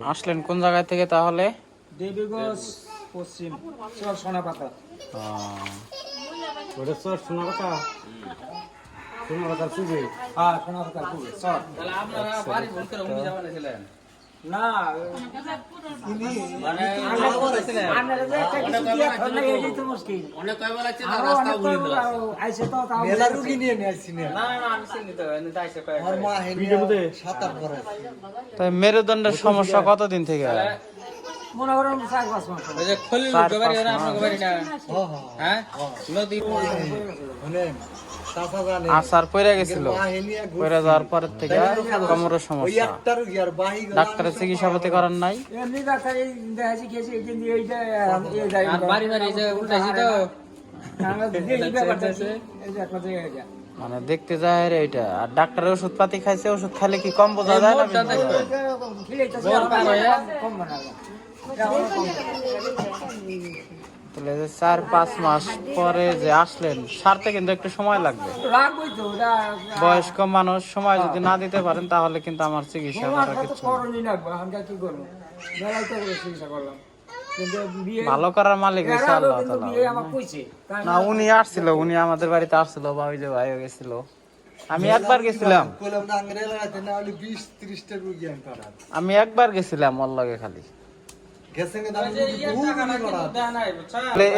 আসলেন কোন জায়গা থেকে তাহলে? দেবীগঞ্জ পশ্চিম। চর সোনাপাতা। ওটা চর সোনাপাতা? সোনাপাতার চুবে হ্যাঁ সোনাপাতার পুকুর চর। তাহলে আপনারা বাড়ি ভুল করে উনি যাবেন না মানে মেরুদণ্ডের সমস্যা কতদিন থেকে? মনে করেন চার পাঁচ মাস খলিল হ্যাঁ আসার পইরা গেছিল মা যাওয়ার পরের থেকে কোমরের সমস্যা ডাক্তারের চিকিৎসা পাতি করার নাই ডাক্তার। মানে দেখতে যায় রে এটা আর ডাক্তারের ওষুধ পাতি খাইছে ওষুধ খাইলে কি কম বোঝা যায় না তাহলে যে চার পাঁচ মাস পরে যে আসলেন সারতে কিন্তু একটু সময় লাগবে। বয়স্ক মানুষ সময় যদি না দিতে পারেন তাহলে কিন্তু আমার চিকিৎসা আমার করা কিছু ভালো করার মালিক হয়েছে আল্লাহ না উনি আসছিল উনি আমাদের বাড়িতে আসছিল বা ওই যে ভাইও গেছিল। আমি একবার গেছিলাম। কইলাম না আঙ্গরে লাগাইতে না হলে 20 30 টা রুগী আমি আমি একবার গেছিলাম ওর লগে খালি।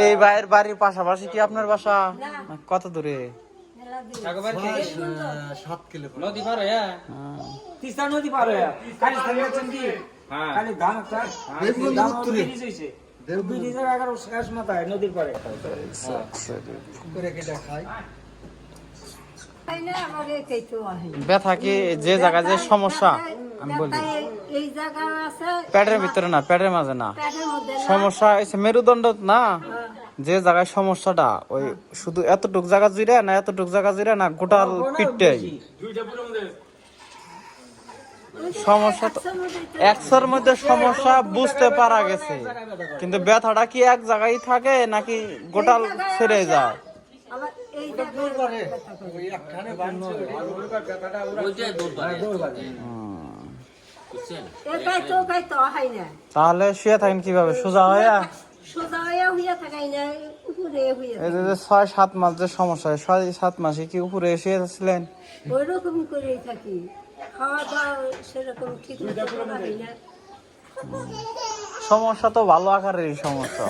এই ভাইয়ের বাড়ির পাশাপাশি কি আপনার বাসা? কত দূরে? আগবার থেকে 7 কিলো করে। নদী পার হয়ে? তিস্তা নদী পার হয়ে? হ্যাঁ। ব্যথা কি? যে জায়গায় যে সমস্যা আমি বলি। এই জায়গা আছে পেটের ভিতরে না পেটের মাঝে না। পেটের মধ্যে না। সমস্যা হয়েছে মেরুদণ্ড না? যে জায়গায় সমস্যাটা ওই শুধু এতটুক জায়গা জুড়ে না এতটুক জায়গা জুড়ে না গোটাল পিঠটাই। সমস্যা তো একশোর মধ্যে সমস্যা বুঝতে পারা গেছে। কিন্তু ব্যথাটা কি এক জায়গায় থাকে নাকি গোটাল ছেড়ে যায়? দূর বুঝছেন একাই তো ওকাই তো হয় না তাহলে শুয়ে থাকেন কীভাবে? সোজা হয়ে? সোজা হইয়া এই যে ছয় সাত মাস যে সমস্যা হয়, ছয় সাত মাসে কি উপরে শুয়েছিলেন ওই রকম করেই থাকি। খাওয়া দাওয়া সেরকম ঠিক মতো করা না সমস্যা তো ভালো আকারেরই সমস্যা।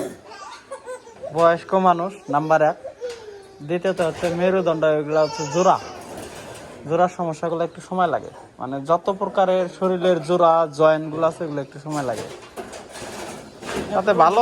বয়স্ক মানুষ নাম্বার এক। দ্বিতীয়ত হচ্ছে মেরুদণ্ড এগুলো হচ্ছে জোড়া। জোড়ার সমস্যাগুলো একটু সময় লাগে। মানে যত প্রকারের শরীরের জোড়া জয়েন্টগুলো আছে, এগুলো একটু সময় লাগে। তাতে ভালো